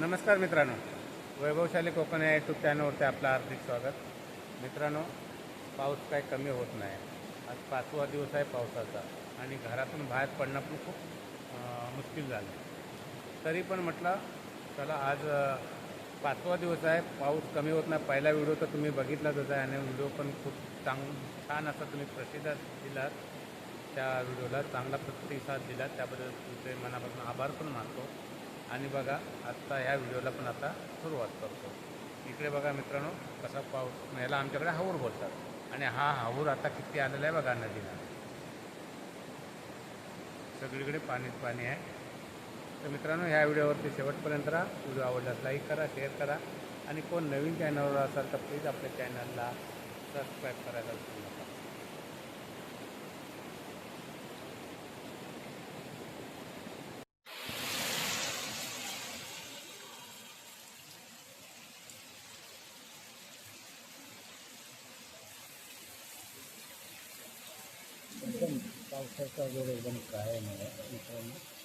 नमस्कार मित्रांनो. वैभवशाली कोकण या यूट्यूब चॅनलवरती आपलं हार्दिक स्वागत. मित्रांनो पाऊस काय कमी होत नाही. आज पाचवा दिवस आहे पावसाचा आणि घरातून बाहेर पडणं पण खूप मुश्किल झालं. तरी पण म्हटलं चला आज पाचवा दिवस आहे. पाऊस कमी होत नाही. पहिला व्हिडिओ तर तुम्ही बघितलाच आहे आणि व्हिडिओ पण खूप चांग छान असा तुम्ही प्रतिसाद दिलात. त्या व्हिडिओला चांगला प्रतिसाद दिला त्याबद्दल तुमचे मनापासून आभार पण मानतो. आणि बघा आत्ता ह्या व्हिडिओला पण आता सुरुवात करतो. इकडे बघा मित्रांनो कसा पाऊस याला आमच्याकडे हाऊर बोलतात. आणि हा हाऊर आता किती आलेला आहे बघा नदीला. सगळीकडे पाणीच पाणी आहे. तर मित्रांनो ह्या व्हिडिओवरती शेवटपर्यंत राहा. व्हिडिओ आवडल्यास लाईक करा शेअर करा. आणि कोण नवीन चॅनलवर असाल तर प्लीज आपल्या चॅनलला सबस्क्राईब करायला विसरू नका एकदम पावसाचा जोर एकदम कायम आहे मित्रांनो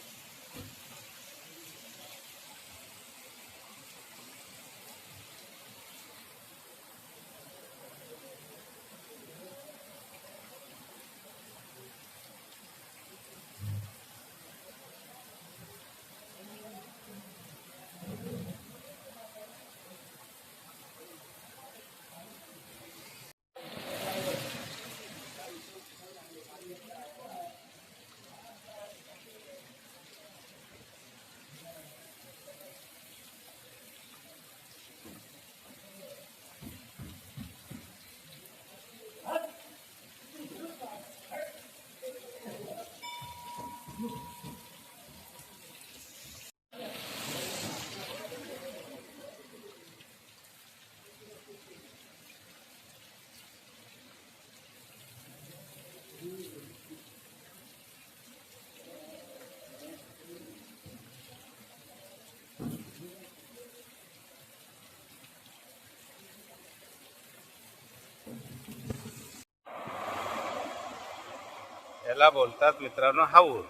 ह्याला बोलतात मित्रांनो हाऊर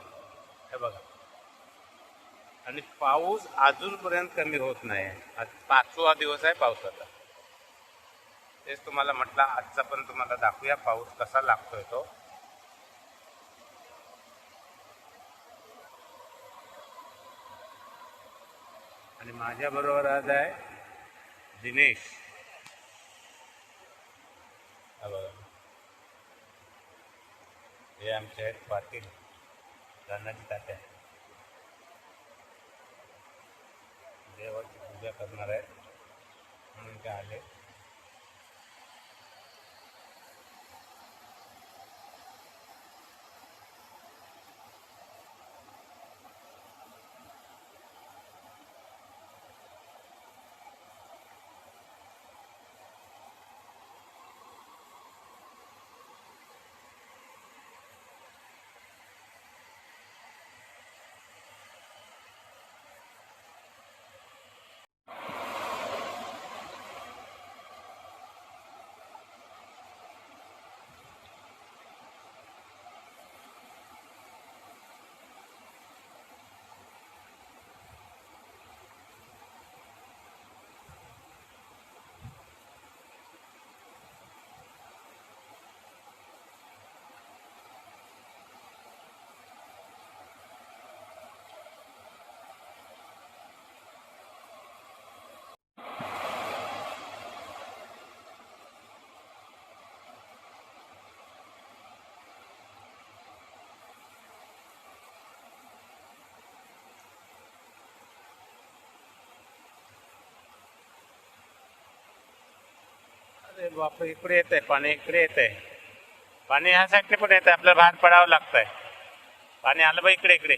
हे बघा. आणि पाऊस अजूनपर्यंत कमी होत नाही. आज पाचवा दिवस आहे पावसाचा. तेच तुम्हाला म्हटलं आजचा पण तुम्हाला दाखवूया पाऊस कसा लागतोय तो. आणि माझ्या बरोबर आज आहे दिनेश हा बघा हे आमचे आहेत पाटील धानाची तात्या देवाची पूजा करणार आहेत म्हणून ते आले. अरे बापरे इकडे येत आहे पाणी इकडे येत आहे पाणी ह्या साईडने पण येत आहे आपल्याला बाहेर पडावं लागतंय. पाणी आलं बा इकडे इकडे.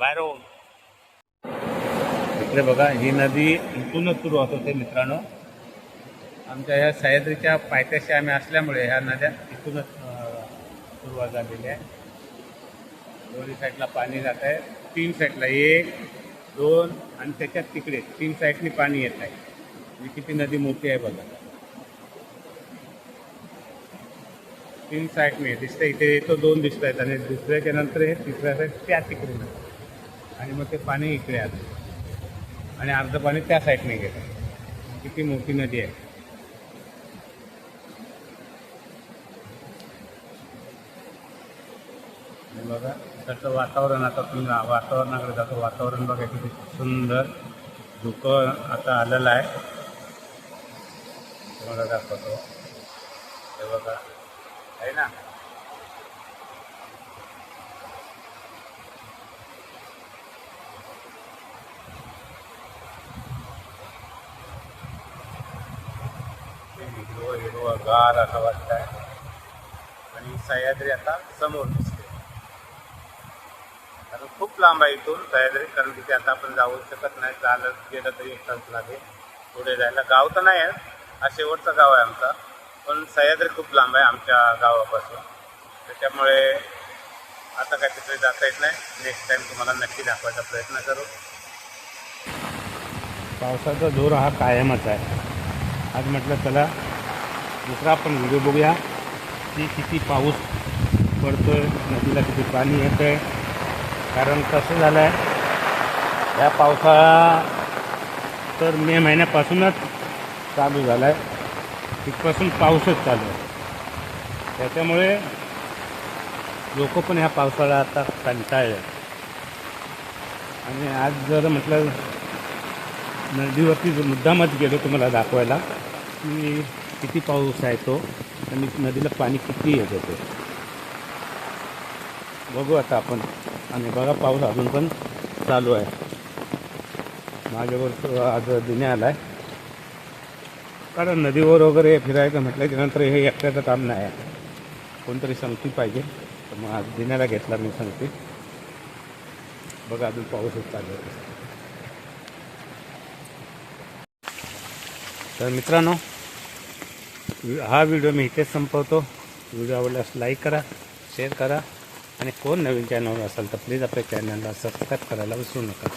बाहेर होऊन. इकडे बघा ही नदी इथूनच सुरुवात होते मित्रांनो. आमच्या ह्या सह्याद्रीच्या पायथ्याशी आम्ही असल्यामुळे ह्या नद्या इथूनच सुरुवात झालेली आहे. दोन्ही साईडला पाणी जात आहे. तीन साईडला एक दोन आणि त्याच्यात तिकडे तीन साईडनी पाणी येत आहे. म्हणजे किती नदी मोठी आहे बघा. तीन साईडने दिसतं इथे येतो दोन दिसत आहेत आणि दुसऱ्याच्या नंतर हे तिसऱ्या साईड त्या तिकडे आणि मग ते पाणी इकडे आलं. आणि अर्धं पाणी त्या साईडने गेलं. किती मोठी नदी आहे. बघा त्याचं वातावरण आता तुम्ही वातावरणाकडे जातो वातावरण बघा किती सुंदर धुकं आता आलेलं आहे. तुम्हाला दाखवतो. हे बघा. आहे ना. हिरवं हिरवं गार असं वाटतंय. आणि सह्याद्री आता समोर दिसते. कारण खूप लांब आहे इथून सह्याद्री कारण तिथे आता आपण जाऊ शकत नाही. चालत गेलं तरी एक तास लागेल पुढे जायला गाव तर नाही आहे. हा शेवटचा गाव आहे आमचा. पण सह्याद्री खूप लांब आहे आमच्या गावापासून. त्याच्यामुळे आता काय तिकडे जाता येत नाही. नेक्स्ट टाइम तुम्हाला नक्की दाखवायचा प्रयत्न करू. पावसाचा जोर हा कायमच आहे. आज म्हटलं चला दुसरा आपण व्हिडिओ बघूया. की किती पाऊस पडतो आहे नदीला किती पाणी येतं आहे कारण कसं झालं आहे या पावसाळा तर मे महिन्यापासूनच चालू झाला आहे तिथपासून पाऊसच चालू आहे. त्याच्यामुळे लोक पण ह्या पावसाळा आता कंटाळले आणि आज जर म्हटलं नदीवरती मुद्दामच गेलो तुम्हाला दाखवायला की किती पाऊस आहे तो आणि नदीला पाणी किती येत होते बघू आता आपण. आणि बघा पाऊस अजून पण चालू आहे. माझ्यावर आज दिने आला आहे कारण नदीवर वगैरे फिरायचं म्हटलं त्यानंतर हे एकट्याचं काम नाही आहे. कोणतरी संगती पाहिजे तर मग आज दिण्याला घेतला मी संगती. बघा अजून पाऊसच चालू तर मित्रांनो हा व्हिडिओ मी इथेच संपवतो. व्हिडिओ आवडल्यास लाईक करा शेअर करा आणि कोण नवीन चॅनलवर असेल तर प्लीज आपल्या चॅनलला सबस्क्राईब करायला विसरू नका.